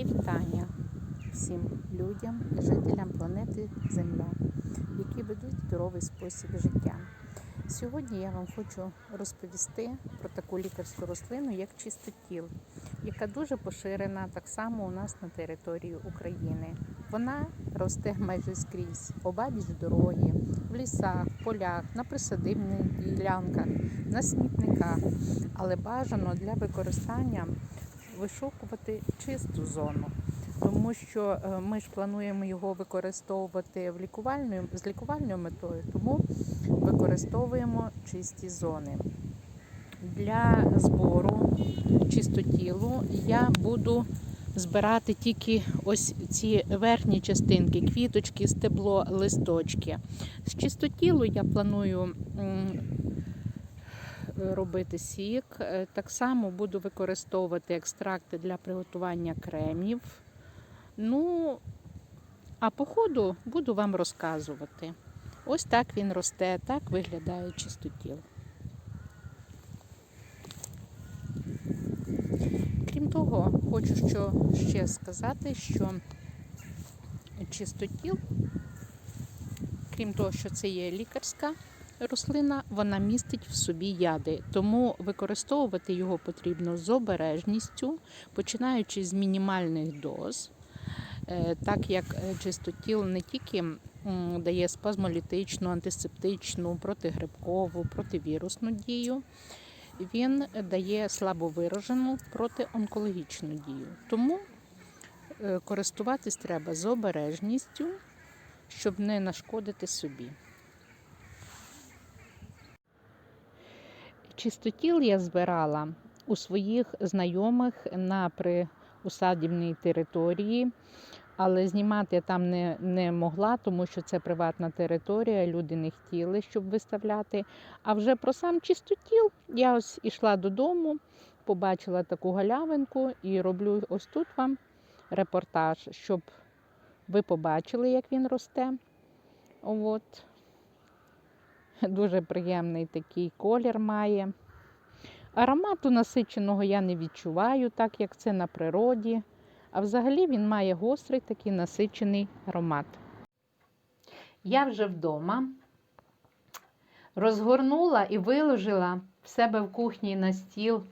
Мої вітання всім людям, жителям планети Земля, які ведуть здоровий спосіб життя. Сьогодні я вам хочу розповісти про таку лікарську рослину, як чистотіл, яка дуже поширена так само у нас на території України. Вона росте майже скрізь, обабіч дороги, в лісах, полях, на присадибних ділянках, на смітниках, але бажано для використання вишукувати чисту зону, тому що е, ми ж плануємо його використовувати в лікувальною з лікувальною метою, тому використовуємо чисті зони. Для збору чистотілу я буду збирати тільки ось ці верхні частинки, квіточки, стебло, листочки. З чистотілу я планую робити сік. Е, Так само буду використовувати екстракти для приготування кремів. Ну, а по ходу буду вам розказувати. Ось так він росте, так виглядає чистотіл. Крім того, хочу що ще сказати, що чистотіл, крім того, що це є лікарська рослина, вона містить в собі яди, тому використовувати його потрібно з обережністю, починаючи з мінімальних доз, Е, так як е, чистотіл не тільки дає спазмолітичну, антисептичну, протигрибкову, противірусну дію, він дає слабовиражену протионкологічну дію. Тому е, користуватись треба з обережністю, щоб не нашкодити собі. Чистотіл я збирала у своїх знайомих на приусадібній території, але знімати я там не, не могла, тому що це приватна територія, люди не хотіли, щоб виставляти. А вже про сам чистотіл я ось ішла додому, побачила таку галявинку і роблю ось тут вам репортаж, щоб ви побачили, як він росте. От. Дуже приємний такий колір має. Аромату насиченого я не відчуваю, так як це на природі. А взагалі він має гострий такий насичений аромат. Я вже вдома розгорнула і виложила в себе в кухні на стіл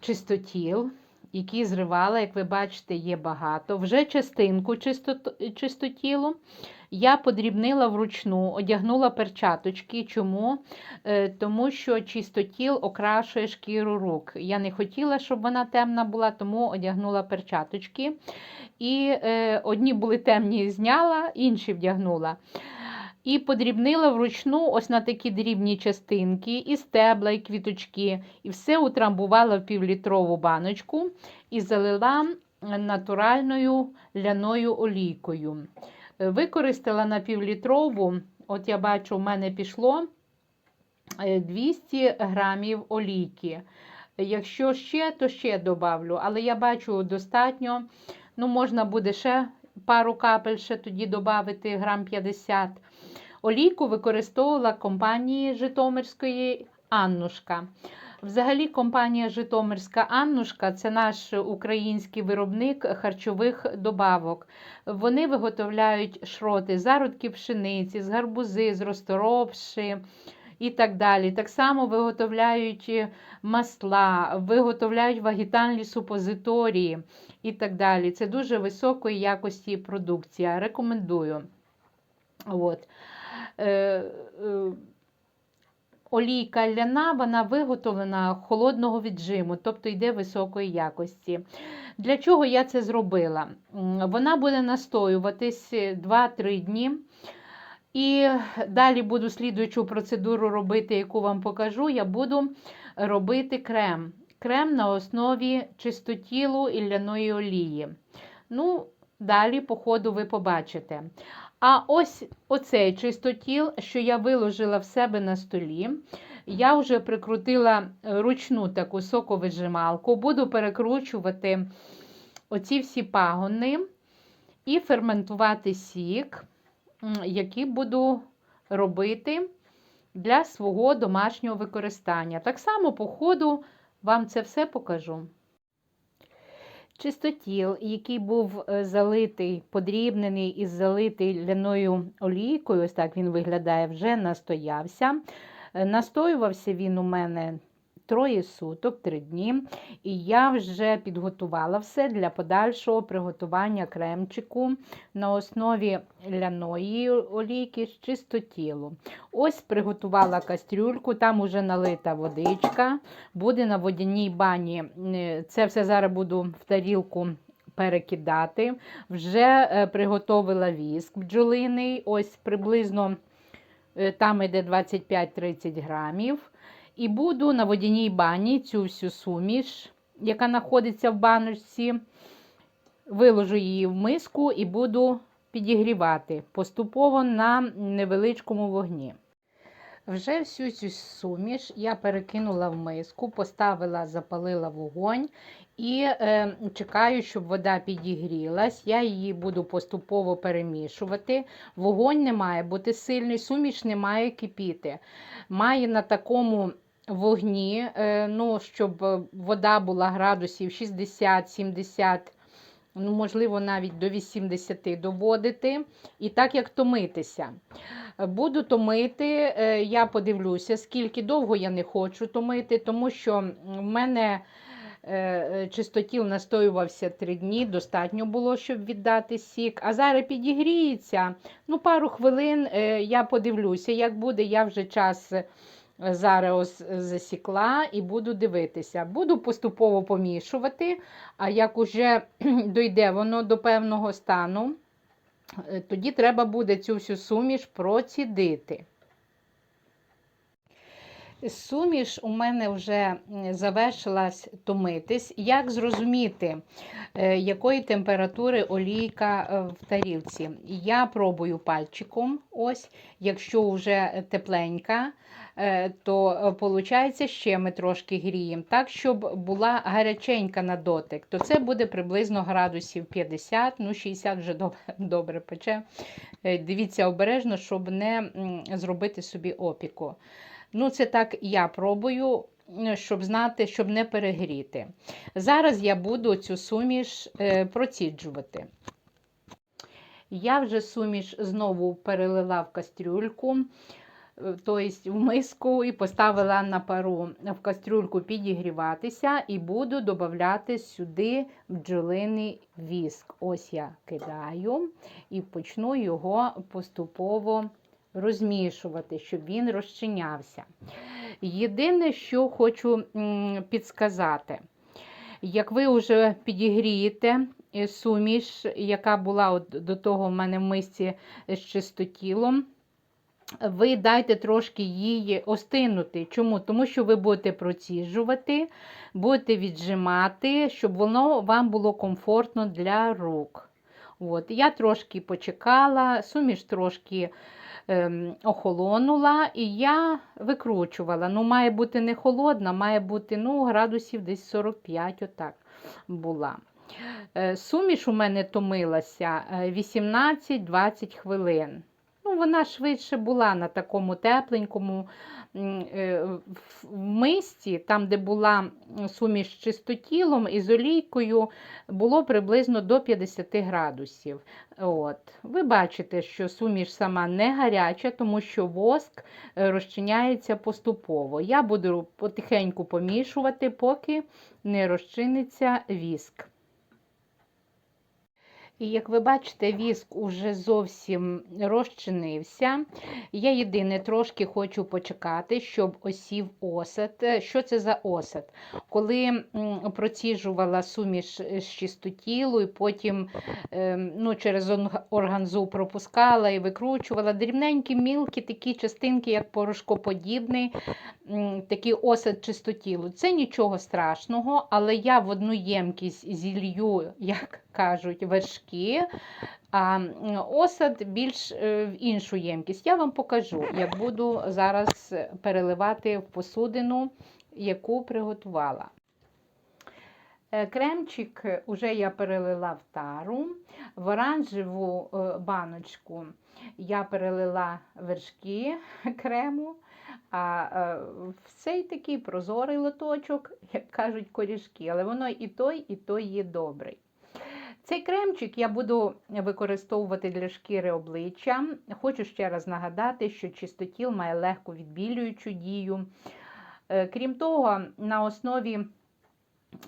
чистотіл, який зривала, як ви бачите, є багато. Вже частинку чистот- чистотілу я подрібнила вручну, одягнула перчаточки. Чому? Е, Тому що чистотіл окрашує шкіру рук. Я не хотіла, щоб вона темна була, тому одягнула перчаточки. І е, одні були темні, зняла, інші вдягнула. І подрібнила вручну ось на такі дрібні частинки, і стебла, і квіточки. І все утрамбувала в півлітрову баночку і залила натуральною ляною олійкою. Е, Використала на півлітрову, от я бачу, в мене пішло е, 200 грамів олійки. Якщо ще, то ще добавлю, але я бачу достатньо. Ну, можна буде ще пару капель, ще тоді додати грам 50. Олійку використовувала компанії Житомирської Аннушка. Взагалі, компанія Житомирська Аннушка це наш український виробник харчових добавок. Вони виготовляють шроти, зародки пшениці, з гарбузи, з розторопши і так далі. Так само виготовляють масла, виготовляють вагітальні супозиторії і так далі. Це дуже високої якості продукція. Рекомендую. От. Е, е, Олійка ляна, вона виготовлена холодного віджиму, тобто йде високої якості. Для чого я це зробила? Вона буде настоюватись 2-3 дні. І далі буду слідуючу процедуру робити, яку вам покажу. Я буду робити крем. Крем на основі чистотілу і ляної олії. Ну, далі, по ходу, ви побачите. А ось оцей чистотіл, що я виложила в себе на столі, я вже прикрутила ручну таку соковижималку, буду перекручувати оці всі пагони і ферментувати сік, який буду робити для свого домашнього використання. Так само, по ходу, вам це все покажу. Чистотіл, який був е, залитий, подрібнений і залитий ляною олійкою, ось так він виглядає, вже настоявся. Е, Настоювався він у мене троє суток, три дні, і я вже підготувала все для подальшого приготування кремчику на основі ляної олійки з чистотілу. Ось приготувала кастрюльку, там уже налита водичка, буде на водяній бані. Е, Це все зараз буду в тарілку перекидати. Вже е, приготовила віск бджолиний, ось приблизно е, там йде 25-30 грамів. І буду на водяній бані цю всю суміш, яка знаходиться в баночці, виложу її в миску і буду підігрівати поступово на невеличкому вогні. Вже всю цю суміш я перекинула в миску, поставила, запалила вогонь і е, чекаю, щоб вода підігрілась. Я її буду поступово перемішувати. Вогонь не має бути сильний, суміш не має кипіти. Має на такому вогні, е, ну, щоб е, вода була градусів 60-70, ну, можливо, навіть до 80 доводити. І так як томитися. Буду томити, е, я подивлюся, скільки довго я не хочу томити, тому що в мене чистотіл настоювався 3 дні, достатньо було, щоб віддати сік. А зараз підігріється. Ну, пару хвилин я подивлюся, як буде, я вже час. Зараз ось засікла і буду дивитися. Буду поступово помішувати, а як уже дойде воно до певного стану, е, тоді треба буде цю всю суміш процідити. Суміш у мене вже завершилась томитись. Як зрозуміти, е, якої температури олійка е, в тарілці? Я пробую пальчиком. Ось, якщо вже тепленька, е, то виходить, ще ми трошки гріємо. Так, щоб була гаряченька на дотик, то це буде приблизно градусів 50, ну 60 вже добре, добре пече. Дивіться обережно, щоб не зробити собі опіку. Ну, це так я пробую, е, щоб знати, щоб не перегріти. Зараз я буду цю суміш е, проціджувати. Я вже суміш знову перелила в кастрюльку, е, тобто в миску, і поставила на пару в кастрюльку підігріватися, і буду додати сюди бджолиний віск. Ось я кидаю і почну його поступово розмішувати, щоб він розчинявся. Єдине, що хочу підсказати, як ви вже підігрієте е, суміш, яка була от до того в мене в мисці з чистотілом, ви дайте трошки її остинути. Чому? Тому що ви будете проціжувати, будете віджимати, щоб воно вам було комфортно для рук. От. Я трошки почекала, суміш трошки ем, охолонула, і я викручувала. Ну, має бути не холодна, має бути ну, градусів десь 45 отак була. Е, Суміш у мене томилася е, 18-20 хвилин. Ну, вона швидше була на такому тепленькому е, в мисці, там, де була суміш з чистотілом і з олійкою, було приблизно до 50 градусів. От. Ви бачите, що суміш сама не гаряча, тому що воск е, розчиняється поступово. Я буду потихеньку помішувати, поки не розчиниться віск. І як ви бачите, віск уже зовсім розчинився. Я єдине трошки хочу почекати, щоб осів осад. Е, Що це за осад? Коли проціжувала суміш з чистотілу, і потім ем, ну, через органзу пропускала і викручувала дрібненькі, мілкі такі частинки, як порошкоподібний, такий осад чистотілу. Це нічого страшного, але я в одну ємкість зілью, як кажуть, вершки, а осад більш е, в іншу ємкість. Я вам покажу, як буду зараз переливати в посудину, яку приготувала. Е, Кремчик уже я перелила в тару, в оранжеву е, баночку я перелила вершки крему, а в цей такий прозорий лоточок, як кажуть, корішки, але воно і той, і той є добрий. Цей кремчик я буду використовувати для шкіри обличчя. Хочу ще раз нагадати, що чистотіл має легко відбілюючу дію. Е, Крім того, на основі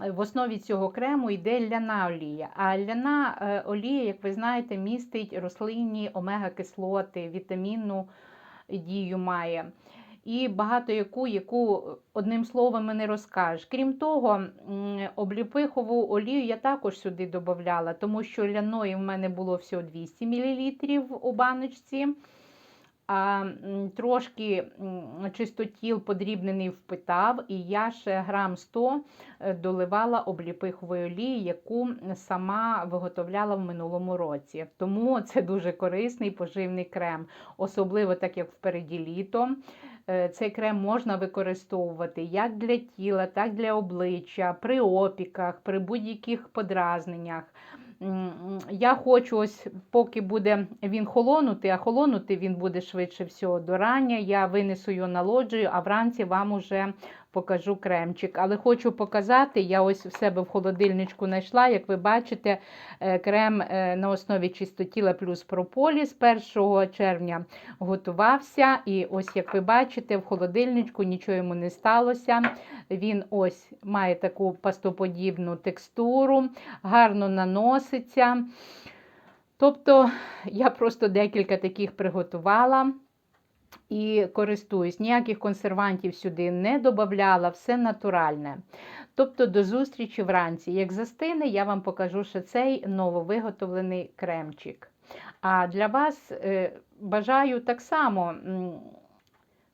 в основі цього крему йде ляна олія. А ляна е, олія, як ви знаєте, містить рослинні омега-кислоти, вітамінну дію має. І багато яку, яку одним словом не розкажеш. Крім того, обліпихову олію я також сюди додавала, тому що ляної в мене було всього 200 мл у баночці. А трошки чистотіл подрібнений впитав, і я ще грам 100 е, доливала обліпихової олії, яку сама виготовляла в минулому році. Тому це дуже корисний поживний крем, особливо так як впереді літо. Е, Цей крем можна використовувати як для тіла, так і для обличчя, при опіках, при будь-яких подразненнях. Я хочу, ось поки буде він холонути, а холонути він буде швидше всього до рання. Я винесу його на лоджію, а вранці вам уже покажу кремчик. Але хочу показати, я ось в себе в холодильничку знайшла, як ви бачите, е, крем е, на основі чистотіла плюс прополіс 1 червня готувався. І ось, як ви бачите, в холодильничку нічого йому не сталося. Він ось має таку пастоподібну текстуру, гарно наноситься. Тобто я просто декілька таких приготувала і користуюсь. Ніяких консервантів сюди не додавала, все натуральне. Тобто до зустрічі вранці. Як застине, я вам покажу ще цей нововиготовлений кремчик. А для вас е, бажаю так само.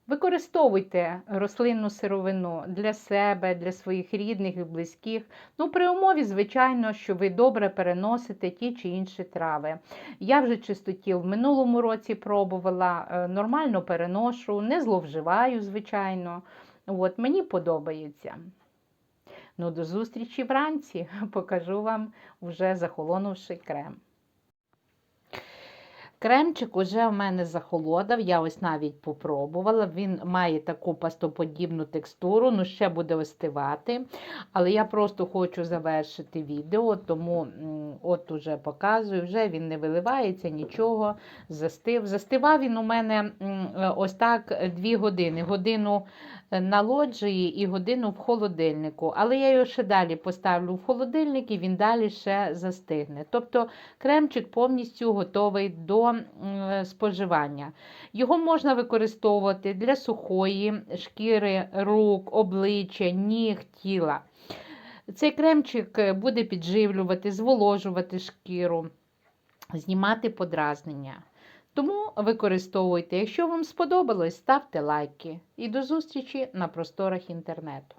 Використовуйте рослинну сировину для себе, для своїх рідних і близьких. Ну, при умові, звичайно, що ви добре переносите ті чи інші трави. Я вже чистотіл в минулому році пробувала, е, нормально переношу, не зловживаю, звичайно. От, мені подобається. Ну, до зустрічі вранці. Покажу вам вже захолонувши крем. Кремчик уже в мене захолодав, я ось навіть попробувала. Він має таку пастоподібну текстуру, ну ще буде остивати. Але я просто хочу завершити відео, тому от уже показую, вже він не виливається, нічого, застив. Застивав він у мене ось так 2 години. Годину на і годину в холодильнику. Але я його ще далі поставлю в холодильник і він далі ще застигне. Тобто кремчик повністю готовий до споживання. Його можна використовувати для сухої шкіри, рук, обличчя, ніг, тіла. Цей кремчик буде підживлювати, зволожувати шкіру, знімати подразнення. Тому використовуйте. Якщо вам сподобалось, ставте лайки. І до зустрічі на просторах інтернету.